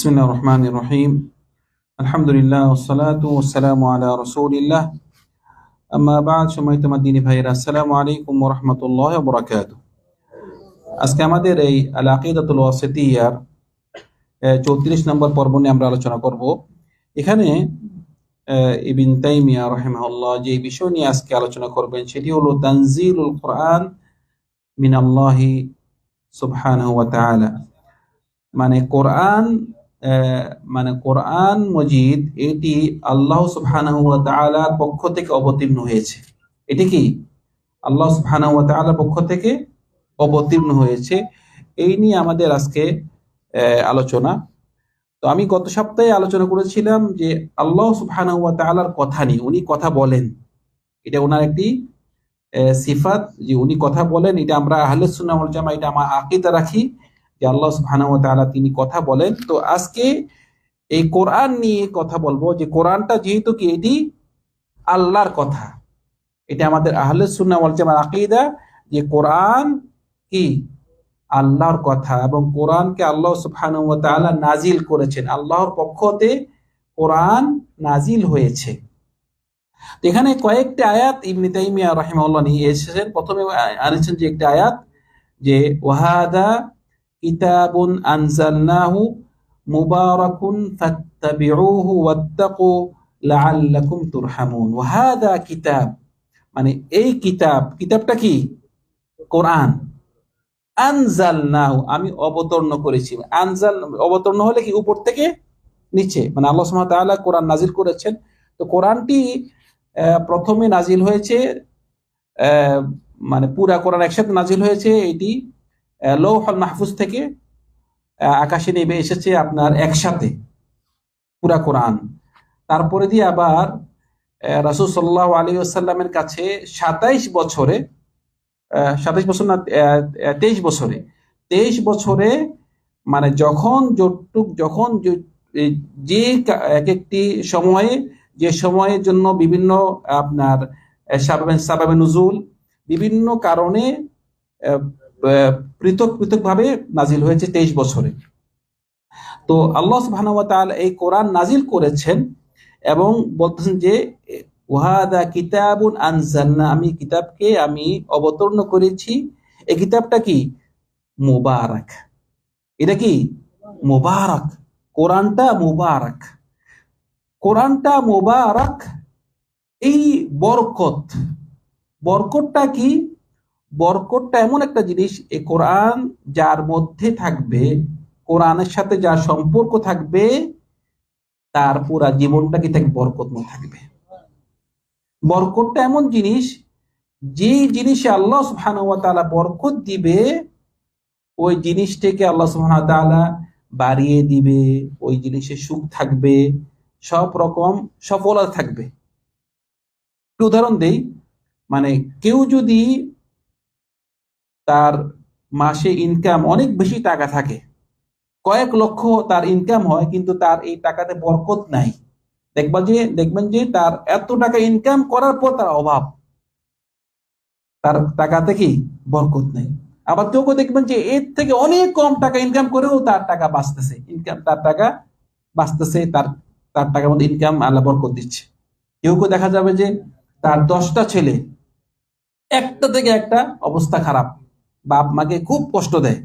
বিসমিল্লা রহমান রহিম আলহামদুলিল্লাহ ওসালাত ওসালাম আলা রসৌলিল্লাহ আম্মাবাদ সময় তোমার দিনী ভাইয়েরা আসসালামু আলাইকুম রহমতুল্লাহ বরাকাত আজকে আমাদের এই আল আকিদাতুল ওয়াসেতিয়ার চৌত্রিশ নম্বর পর্ব নিয়ে আমরা আলোচনা করব এখানে ইবিন তাইমিয়া রহেমাল্লাহ যে বিষয় নিয়ে আজকে আলোচনা করবেন সেটি হলো তানজিলুল কোরআন মিনাল্লাহি সুবহান মানে কোরআন মানে কোরআন মজিদ এটি আল্লাহ সুবহানাহু ওয়া তাআলার পক্ষ থেকে অবতীর্ণ হয়েছে। এটি কি? আল্লাহ সুবহানাহু ওয়া পক্ষ থেকে অবতীর্ণ হয়েছে। এই নিয়ে আমাদের আজকে আলোচনা। তো আমি গত সপ্তাহে আলোচনা করেছিলাম যে আল্লাহ সুবহানাহু ওয়া তাআলার কথা নিয়ে, উনি কথা বলেন। এটা ওনার একটি সিফাত যে উনি কথা বলেন, এটা আমরা আহলে ওয়াল জামা এটা আমার আকীদা রাখি। যে আল্লাহ সুবহানাহু ওয়া তাআলা তিনি কথা বলেন। তো আজকে এই কোরআন নিয়ে কথা বলব যে কোরআনটা যেহেতু কি, এটি আল্লাহর কথা। এটা আমাদের আহলে সুন্নাহ ওয়াল জামার আকীদা যে কোরআন কি, আল্লাহর কথা এবং কোরআনকে আল্লাহ সুবহানাহু নাজিল করেছেন। আল্লাহর পক্ষতে কোরআন নাজিল হয়েছে। এখানে কয়েকটি আয়াত ইবনে তাইমিয়া রাহিমাহুল্লাহ নিয়ে এসেছেন। প্রথমে আনেছেন যে একটি আয়াত যে, ওয়াহাদা কিতাবুন আনজালনাহু মুবারাকুন ফাত্তাবিউহু ওয়াত্তাকু লাআল্লাকুম তুরহামুন। ওয়াহাদা কিতাব মানে এই কিতাব, কিতাবটা কি? কোরআন। আনজালনাহু, আমি অবতরণ করেছি। আনজাল, অবতরণ হলে কি? উপর থেকে নিচে। মানে আল্লাহ তাআলা কোরআন নাজিল করেছেন। তো কোরআনটি প্রথমে নাজিল হয়েছে মানে পুরা কোরআন একসাথে নাজিল হয়েছে, এটি লৌহল মাহফুজ থেকে আকাশে নেমে এসেছে আপনার একসাথে পুরা কোরআন। তারপরে দিয়ে আবার রাসুল সাল্লাহ আলী আসাল্লামের কাছে সাতাইশ বছরে সাতাইশ বছর না তেইশ বছরে তেইশ বছরে মানে যখন যতটুক, যখন যে- এক একটি সময়ে, যে সময়ের জন্য বিভিন্ন আপনার সাবাবে সাবাবে নুজুল, বিভিন্ন কারণে পৃথক পৃথক ভাবে নাজিল হয়েছে তেইশ বছরে। তো আল্লাহ সুবহানাহু ওয়া এই কোরআন নাজিল করেছেন এবং বলতেছেন যে, ওয়াহাদা কিতাবুন আনজালনা আমি কিতাবকে আমি অবতীর্ণ করেছি। এই কিতাবটা কি? মুবারক। এটা কি? মুবারক। কোরআনটা মুবারক। কোরআনটা মুবারক এই বরকত। বরকতটা কি? বরকতটা এমন একটা জিনিস, এ কোরআন যার মধ্যে থাকবে, কোরআনের সাথে যার সম্পর্ক থাকবে, তার পুরা জীবনটা কি থাকবে বরকতময় থাকবে। বরকতটা এমন জিনিস যে জিনিসে আল্লাহ ওয়া বরকত দিবে, ওই জিনিসটাকে আল্লাহ ওয়া বাড়িয়ে দিবে, ওই জিনিসে সুখ থাকবে, সব রকম সফলতা থাকবে। উদাহরণ দেই মানে কেউ যদি তার মাসে ইনকাম অনেক বেশি টাকা থাকে। কয়েক লক্ষ তার ইনকাম হয়, কিন্তু তার এই টাকাতে বরকত নাই। দেখবা যে, দেখবেন যে তার এত টাকা ইনকাম করার পর তার অভাব। তার টাকাতে কি? বরকত নেই। আবার কেউ কেউ দেখবেন যে, এর থেকে অনেক কম টাকা ইনকাম করেও তার টাকা বাঁচতেছে। ইনকাম তার টাকা বাঁচতেছে, তার তার টাকার মধ্যে ইনকাম আল্লাহ বরকত দিচ্ছে। কেউ কেউ দেখা যাবে যে, তার দশটা ছেলে, একটা থেকে একটা অবস্থা খারাপ। বাপ মাকে খুব কষ্ট দেয়।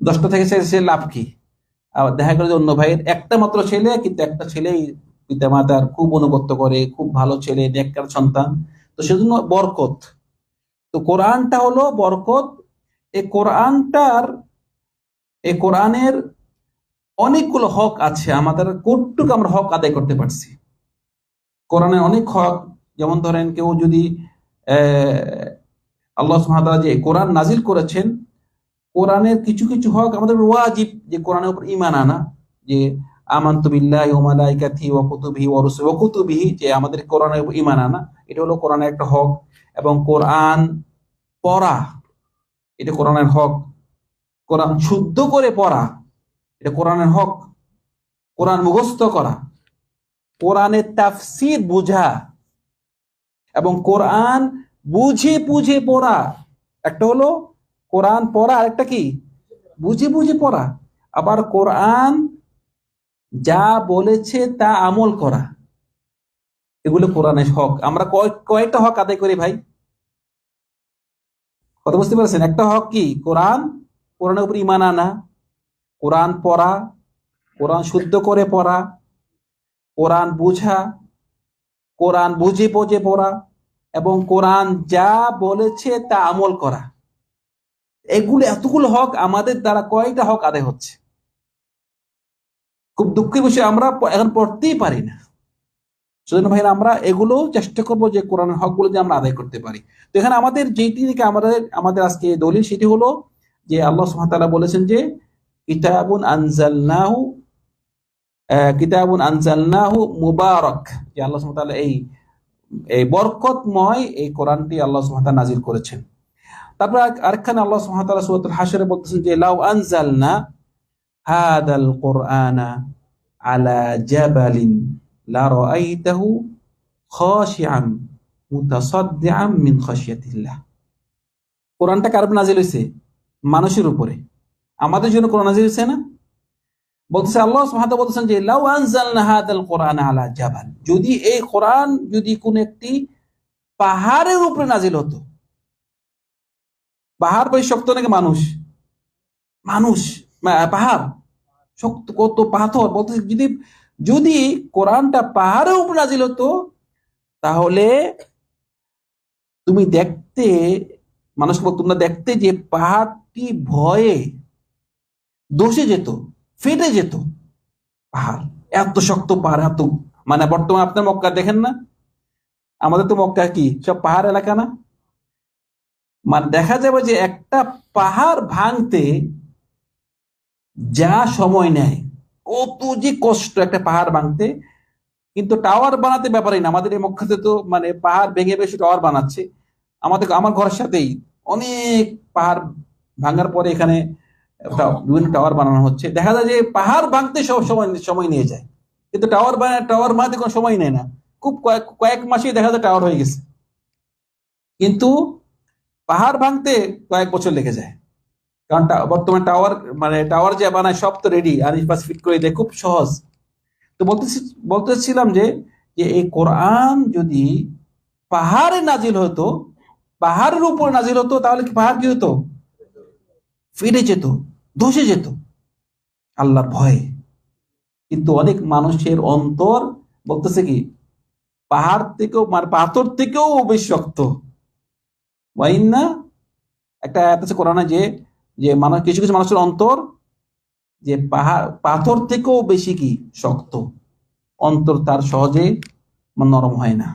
দশটা থেকে সে লাভ কি? আবার দেখা গেল যে অন্য ভাইয়ের একটা মাত্র ছেলে, কিন্তু একটা ছেলেই পিতা মাতার খুব অনুগত্য করে, খুব ভালো ছেলে, নেককার সন্তান। তো সেজন্য বরকত। তো কোরআনটা হলো বরকত। এই কোরআনটার এই কোরআনের অনেকগুলো হক আছে। আমাদের কতটুকু আমরা হক আদায় করতে পারছি? কোরআনের অনেক হক, যেমন ধরেন কেউ যদি আল্লাহ যে কোরআন নাজিল করেছেন কোরআনের কিছু কিছু হক আমাদের ওয়াজিব, যে কোরআনের উপর ঈমান আনা, যে আমানতু মালাইকাতিহি কুতুবিহি ওয়া কুতুবিহি যে আমাদের কোরআনের উপর ঈমান আনা, এটা হলো কোরআনের একটা হক। এবং কোরআন পড়া, এটা কোরআনের হক। কোরআন শুদ্ধ করে পড়া, এটা কোরআনের হক। কোরআন মুখস্থ করা কোরআনের তাফসীর বোঝা, এবং কোরআন বুঝে বুঝে পড়া। একটা হলো কোরআন পড়া, আরেকটা কি? বুঝে বুঝে পড়া। আবার কোরআন যা বলেছে তা আমল করা। এগুলো কোরআনের হক। আমরা কয়- কয়েকটা হক আদায় করি ভাই? কথা বুঝতে পারছেন? একটা হক কি? কোরআন, কোরআনের উপর ইমান আনা। কোরআন পড়া, কোরআন শুদ্ধ করে পড়া। কোরআন বুঝা। কোরআন বুঝে বুঝে পড়া। এবং কোরআন যা বলেছে তা আমল করা। এগুলো, এতগুলো হক আমাদের দ্বারা কয়েকটা হক আদায় হচ্ছে? খুব দুঃখের বিষয়, আমরা এখন পড়তেই পারি না। সেজন্য ভাই আমরা এগুলো চেষ্টা করব যে কোরআনের হকগুলো যে আমরা আদায় করতে পারি। তো এখানে আমাদের যেটি থেকে আমাদের আমাদের আজকে দলিল, সেটি হলো যে আল্লাহ সুবহানাহু বলেছেন যে, কিতাবুন আনজালনাহু কিতাবুন আনজালনাহু মুবারক। যে আল্লাহ সুবহানাহু এই এই বরকতময় এই কোরআনটি আল্লাহ তাআলা নাজিল করেছেন। তারপর আর- আরেকখানে আল্লাহ তাআলা সূরাতুল হাশরে বলতেছেন যে, লাউ আনজালনা হাদাল কুরআনা আলা জাবালিন লারাআইতাহু খাশিআন মুতাসাদ্দিআন মিন খাশিয়াতিল্লাহ। কোরআনটা কার নাজিল হয়েছে মানুষের উপরে। আমাদের জন্য কোরআন নাজিল হয়েছে না? বলতেছে আল্লাহ ওয়া বলতেছেন যে লাউ আনজালনা হাদাল কোরআন আলা জাবাল। যদি এই কোরআন যদি কোন একটি পাহাড়ের উপরে নাজিল হতো পাহাড় বেশ শক্ত নাকি মানুষ? মানুষ পাহাড় শক্ত কত পাথর বলতেছে যদি যদি কোরআনটা পাহাড়ের উপরে নাজিল হতো তাহলে তুমি দেখতে মানুষকে বল, তোমরা দেখতে যে পাহাড়টি ভয়ে দোষে যেত। ফেটে যেত। পাহাড়, এত শক্ত পাহাড়, এত মানে বর্তমানে আপনার মক্কা দেখেন না? আমাদের তো মক্কা কি? সব পাহাড় এলাকা না? মানে দেখা যাবে যে একটা পাহাড় ভাঙতে যা সময় নেয়, কত যে কষ্ট একটা পাহাড় ভাঙতে, কিন্তু টাওয়ার বানাতে ব্যাপারই না। আমাদের এই মক্কাতে তো মানে পাহাড় ভেঙে বেশি টাওয়ার বানাচ্ছে। আমাদের, আমার ঘরের সাথেই অনেক পাহাড় ভাঙার পরে এখানে বিভিন্ন টাওয়ার বানানো হচ্ছে। দেখা যায় যে পাহাড় ভাঙতে সব সময় সময় নিয়ে যায়। কিন্তু টাওয়ার বানা টাওয়ার বানাতে কোনো সময় নেয় না। খুব কয়েক কয়েক মাসেই দেখা যায় টাওয়ার হয়ে গেছে। কিন্তু পাহাড় ভাঙতে কয়েক বছর লেগে যায়। কারণ বর্তমানে টাওয়ার মানে টাওয়ার যে বানায় সব তো রেডি আর পাস ফিট করে দেয়, খুব সহজ। তো বলতেছি বলতেছিলাম যে যে এই কোরআন যদি পাহাড়ে নাজিল হতো, পাহাড়ের উপর নাজিল হতো, তাহলে কি পাহাড় কি হতো? ফিরে যেত। ধসে যেত। আল্লাহর ভয়ে। কিন্তু অনেক মানুষের অন্তর বলতেছে কি, পাহাড় থেকেও মানে পাথর থেকেও বেশ শক্ত না একটা আছে কোরআনে যে যে মানুষ, কিছু কিছু মানুষের অন্তর, যে পাহাড়, পাথর থেকেও বেশি কি শক্ত। অন্তর তার সহজে মানে নরম হয় না।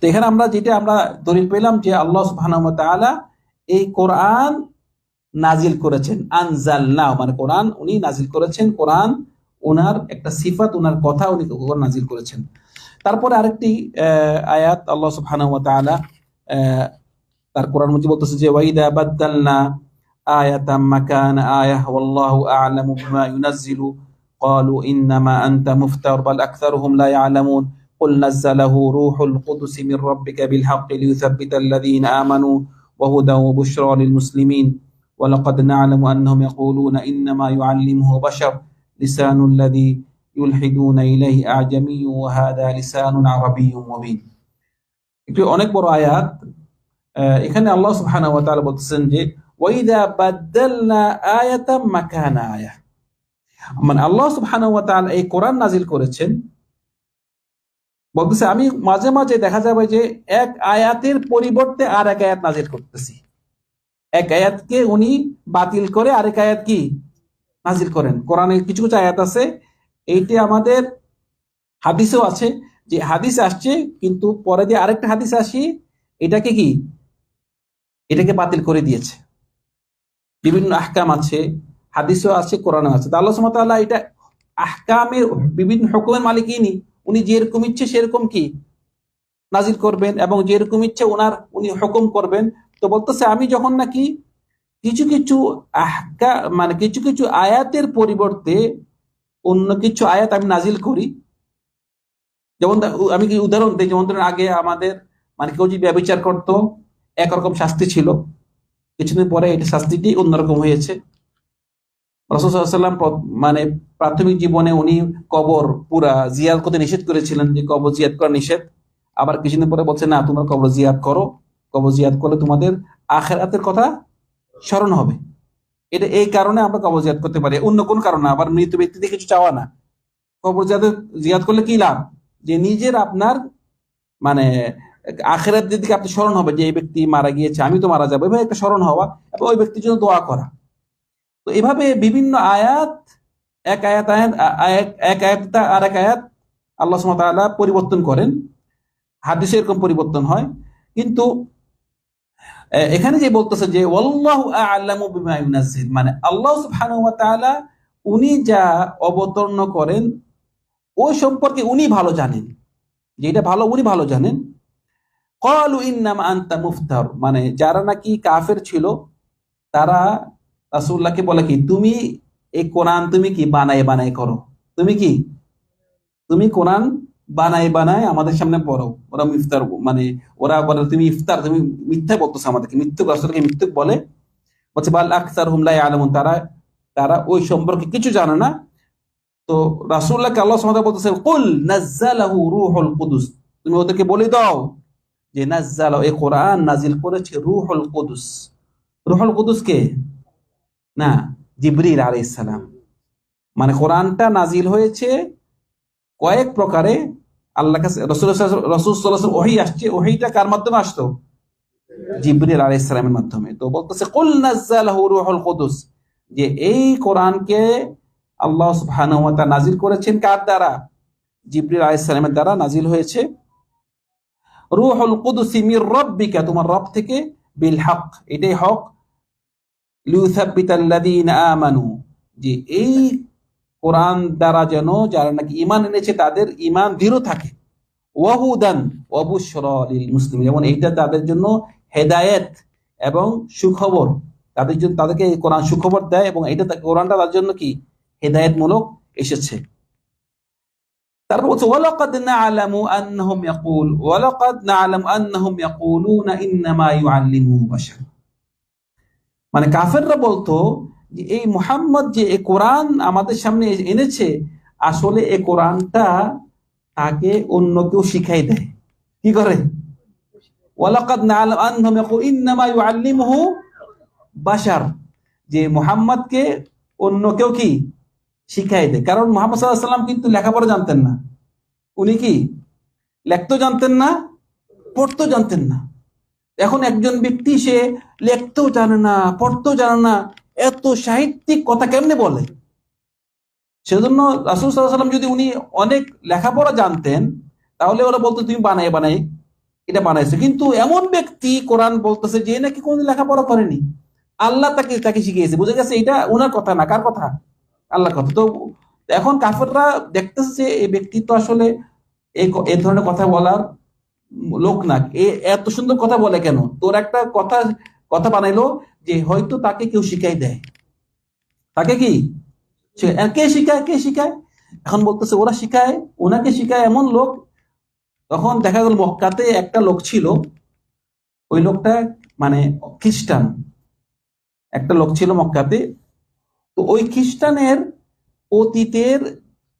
তো এখানে আমরা যেটা আমরা দলিল পেলাম যে আল্লাহ ওয়া তাআলা এই কোরআন নাজিল করেছেন আনজালনা মানে কোরআন উনি নাজিল করেছেন কোরআন ওনার একটা সিফাত ওনার কথা উনি কোরআন নাজিল করেছেন তারপরে আরেকটি আহ, আয়াত আল্লাহ সুবহানাহু ওয়া তাআলা আহ, তার কোরআন মধ্যে বলতেছে যে ওয়াইদা বাদদালনা আয়াতাম মাকানা আয়াহ ওয়াল্লাহু আ'লামু বিমা ইউনাজ্জিলু قالوا إنما أنت مفتر بل أكثرهم لا يعلمون قل نزله روح القدس من ربك بالحق ليثبت الذين آمنوا وهدى وبشرى للمسلمين ولقد نعلم أنهم يقولون إنما يعلمه بشر لسان الذي يلحدون إليه أعجمي وهذا لسان عربي مبين একটি অনেক বড় আয়াত আহ, এখানে আল্লাহ সুবহানাহু ওয়া তাআলা বলতেছেন যে ওয়াইদা বাদদালনা আয়াতাম মাকানা আয়া মানে আল্লাহ সুবহানাহু ওয়া তাআলা এই কোরআন নাজিল করেছেন বলতেছে আমি মাঝে মাঝে দেখা যাবে যে এক আয়াতের পরিবর্তে আর এক আয়াত নাজিল করতেছি এক আয়াতকে উনি বাতিল করে আরেক আয়াত কি? নাজিল করেন। কোরআনে কিছু কিছু আয়াত আছে। এইটি আমাদের হাদিসেও আছে যে হাদিস আসছে, কিন্তু পরে দিয়ে আরেকটা হাদিস আসি, এটাকে কি? এটাকে বাতিল করে দিয়েছে। বিভিন্ন আহকাম আছে, হাদিসও আছে, কোরআনও আছে। তা আল্লাহ তাআলা এটা আহকামের বিভিন্ন হুকুমের মালিক ইনি। উনি যেরকম ইচ্ছে সেরকম কি? নাজিল করবেন এবং যেরকম ইচ্ছে ওনার উনি হুকুম করবেন। তো বলতেছে, আমি যখন নাকি কিছু কিছু মানে কিছু কিছু আয়াতের পরিবর্তে অন্য কিছু আয়াত আমি নাজিল করি, যেমন আমি কি উদাহরণ দিই, যেমন ধরেন আগে আমাদের মানে কেউ যদি ব্যবচার করতো একরকম শাস্তি ছিল। কিছুদিন পরে এটা শাস্তিটি অন্যরকম হয়েছে। রসদাল্লাম মানে প্রাথমিক জীবনে উনি কবর পুরা জিয়াদ করতে নিষেধ করেছিলেন যে কবর জিয়াদ করা নিষেধ। আবার কিছুদিন পরে বলছে, না, তোমরা কবর জিয়াদ করো। কবর জিয়াদ করলে তোমাদের আখেরাতের কথা স্মরণ হবে। এটা এই কারণে আমরা কবজিয়াত করতে পারি। অন্য কোন কারণে আবার মৃত ব্যক্তিতে কিছু চাওয়া না। কবর জিয়াদ করলে কি লাভ? যে নিজের আপনার মানে আখেরাত দিকে আপনি স্মরণ হবে যে এই ব্যক্তি মারা গিয়েছে আমি তো মারা যাব। এভাবে একটা স্মরণ হওয়া এবং ওই ব্যক্তির জন্য দোয়া করা। তো এভাবে বিভিন্ন আয়াত, এক আয়াত আয়াত এক আয়াত আর এক আয়াত আল্লাহ সুমতাল্লাহ পরিবর্তন করেন। হাদিসে এরকম পরিবর্তন হয়। কিন্তু এখানে যে বলতেছে যে মানে আল্লাহ উনি যা অবতরণ করেন ওই সম্পর্কে উনি ভালো জানেন। যেটা ভালো, উনি ভালো জানেন। কলু ইন্নাম আন্তা মুফতার মানে যারা নাকি কাফের ছিল, তারা রাসুল্লাহকে বলে কি, তুমি এই কোরআন তুমি কি বানাই বানাই করো? তুমি কি? তুমি কোরআন বানাই বানাই আমাদের সামনে পড়ো ওরা ইফতার মানে ওরা বলে তুমি ইফতার, তুমি মিথ্যা বলতেছো আমাদেরকে, মিথ্যুক রাসুলকে মিথ্যুক বলে। বলছে, বাল আখতার হুমলাই আলমন তারা তারা ওই সম্পর্কে কিছু জানে না। তো রাসুল্লাহকে আল্লাহ সামাদা বলতেছে, কুল নাজ্জালাহু রুহুল কুদুস তুমি ওদেরকে বলে দাও যে, নাজ্জাল, এই কোরআন নাজিল করেছে রুহুল কুদুস। রুহুল কুদুস কে? না, জিবরিল আলাইহিস সালাম। মানে কোরআনটা নাজিল হয়েছে কয়েক প্রকারে আল্লাহ কাছে রসুল রসুল ওহি আসছে, ওহিটা কার মাধ্যমে আসতো? জিবরিল আলাইহিস সালামের মাধ্যমে। তো বলতেছে, কুল রুহুল কুদুস যে এই কোরআনকে আল্লাহ সুবহানাহু ওয়া তাআলা নাজিল করেছেন কার দ্বারা? জিবরিল আলাইহিস সালামের দ্বারা নাজিল হয়েছে। রুহুল কুদুস মির রাব্বিকা তোমার রব থেকে, বিল হক এটাই হক। লিউসাব্বিতাল্লাযীনা আমানু যে এই কোরআন দ্বারা যেন যারা নাকি ইমান এনেছে, তাদের ইমান দৃঢ় থাকে। ওয়াহুদান লিল মুসলিম যেমন এইটা তাদের জন্য হেদায়েত এবং সুখবর। তাদের জন্য, তাদেরকে কোরআন সুখবর দেয় এবং কোরআনটা জন্য কি? হেদায়েতমূলক এসেছে। মানে কাফেররা বলতো যে এই মোহাম্মদ যে এ কোরআন আমাদের সামনে এনেছে, আসলে এ কোরআনটা তাকে অন্য কেউ শিখাই দেয়। কি করে? ওয়ালাকাদ ইয়াকুল ইন্নামা ইউআল্লিমুহু বাশার। যে মুহাম্মদকে অন্য কেউ কি? শিখাই দেয়। কারণ মোহাম্মদ সাল্লাহ সাল্লাম কিন্তু লেখাপড়া জানতেন না। উনি কি? লেখতেও জানতেন না, পড়তেও জানতেন না। এখন একজন ব্যক্তি সে লেখতেও জানে না, পড়তেও জানে না এত সাহিত্যিক কথা কেমনে বলে? সেজন্য রাসুল সাল্লাম যদি উনি অনেক লেখাপড়া জানতেন, তাহলে ওরা বলতো, তুমি বানাই বানাই, এটা বানাইছো। কিন্তু এমন ব্যক্তি কোরআন বলতেছে যে নাকি কোনদিন লেখাপড়া করেনি। আল্লাহ তাকে তাকে শিখিয়েছে। বুঝে গেছে এটা ওনার কথা না। কার কথা? আল্লাহ কথা। তো এখন কাফেররা দেখতেছে যে এই ব্যক্তি তো আসলে এই ধরনের কথা বলার লোক না। এত সুন্দর কথা বলে কেন? তোর একটা কথা কথা বানাইলো যে হয়তো তাকে কেউ শিখাই দেয়। তাকে কি? কে শিখায়? কে শিখায়? এখন বলতেছে, ওরা শিখায়, ওনাকে শিখায় এমন লোক। তখন দেখা গেল মক্কাতে একটা লোক ছিল। ওই লোকটা মানে খ্রিস্টান। একটা লোক ছিল মক্কাতে। তো ওই খ্রিস্টানের অতীতের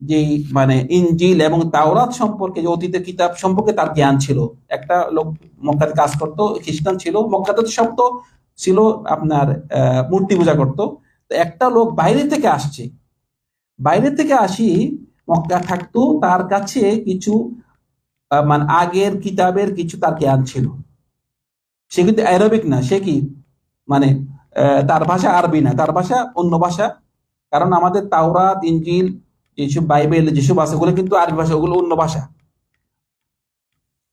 যে মানে ইঞ্জিল এবং তাওরাত সম্পর্কে, যে অতীতের কিতাব সম্পর্কে তার জ্ঞান ছিল। একটা লোক মক্কাতে কাজ করতো, খ্রিস্টান ছিল। মক্কাতে সব তো ছিল আপনার মূর্তি পূজা করত। তো একটা লোক বাইরে থেকে আসছে। বাইরে থেকে আসি, মক্কা থাকতো, তার কাছে কিছু মানে আগের কিতাবের কিছু তার জ্ঞান ছিল। সে কিন্তু অ্যারবিক না, সে কি? মানে তার ভাষা আরবি না, তার ভাষা অন্য ভাষা। কারণ আমাদের তাওরাত ইঞ্জিল যেসব বাইবেল, যেসব আছে, ওগুলো কিন্তু আরবি ভাষা, ওগুলো অন্য ভাষা।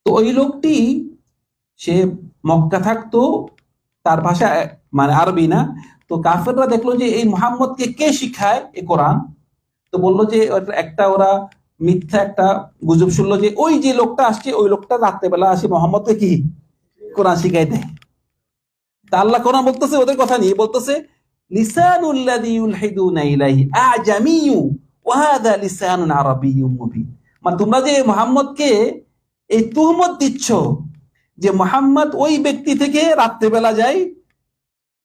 তো ওই লোকটি, সে মক্কা থাকতো তার ভাষা মানে আরবি না? তো কাফেররা দেখল যে এই মোহাম্মদকে কে শিখায় এ কোরআন? তো বলল যে একটা ওরা মিথ্যা একটা গুজব শুনলো যে ওই যে লোকটা আসছে, ওই লোকটা রাত্রেবেলা আসে মোহাম্মদকে কি? কোরআন শিখাই দেয়। তা আল্লাহ কোরআন বলতেছে, ওদের কথা নিয়ে বলতেছে ওয়া মানে তোমরা যে মোহাম্মদকে এই তুহমত দিচ্ছ যে মোহাম্মদ ওই ব্যক্তি থেকে রাত্রেবেলা যায়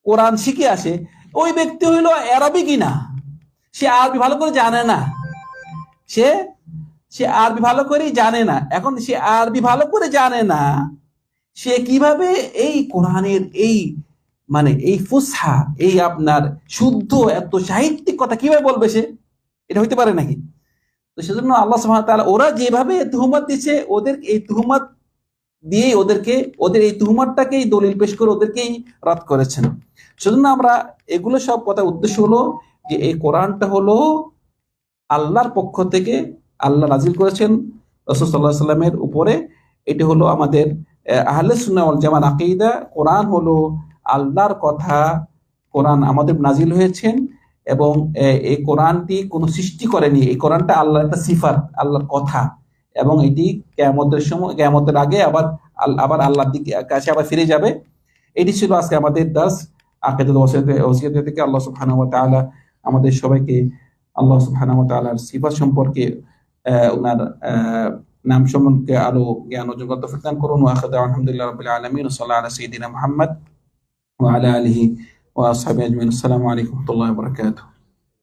কোরআন শিখে আসে। ওই ব্যক্তি হইল আরবি কিনা? সে আরবি ভালো করে জানে না। সে সে আরবি ভালো করেই জানে না। এখন সে আরবি ভালো করে জানে না, সে কীভাবে এই কোরআনের এই মানে এই ফুসহা, এই আপনার শুদ্ধ এত সাহিত্যিক কথা কীভাবে বলবে সে? এটা হইতে পারে নাকি? তো সেজন্য আল্লাহ তাআলা ওরা যেভাবে তুহমত দিচ্ছে ওদের এই তুহমত দিয়ে ওদেরকে, ওদের এই তুহমতটাকেই দলিল পেশ করে ওদেরকেই রাত করেছেন। সেজন্য আমরা এগুলো সব কথা উদ্দেশ্য হলো যে এই কোরআনটা হলো আল্লাহর পক্ষ থেকে আল্লাহ নাজিল করেছেন রসুল সাল্লাহ সাল্লামের উপরে। এটি হলো আমাদের আহলে ওয়াল জামান আকিদা। কোরআন হলো আল্লাহর কথা, কোরআন আমাদের নাজিল হয়েছেন এবং এই কোরআনটি কোনো সৃষ্টি করেনি। এই কোরআনটা আল্লাহর একটা সিফাত, আল্লাহর কথা। এবং এটি কেয়ামতের সময়, কেয়ামতের আগে আবার আবার আল্লাহর দিকে, কাছে আবার ফিরে যাবে। এটি ছিল আজকে আমাদের দাস আকিদুল থেকে আল্লাহ ওয়া তাআলা আমাদের সবাইকে, আল্লাহ সুবহানাহু ওয়া তাআলার সম্পর্কে ওনার নাম সম্পর্কে আরও জ্ঞান অর্জন করতে ফিরতান করুন। আলহামদুলিল্লাহি রাব্বিল আলামিন, ওয়া সাল্লাল্লাহু আলা সাইয়্যিদিনা মুহাম্মদ ওয়া আলা আলিহি ওয়া আসহাবিহি আজমাইন। আসসালামু আলাইকুম রাহমাতুল্লাহি বারাকাতুহু।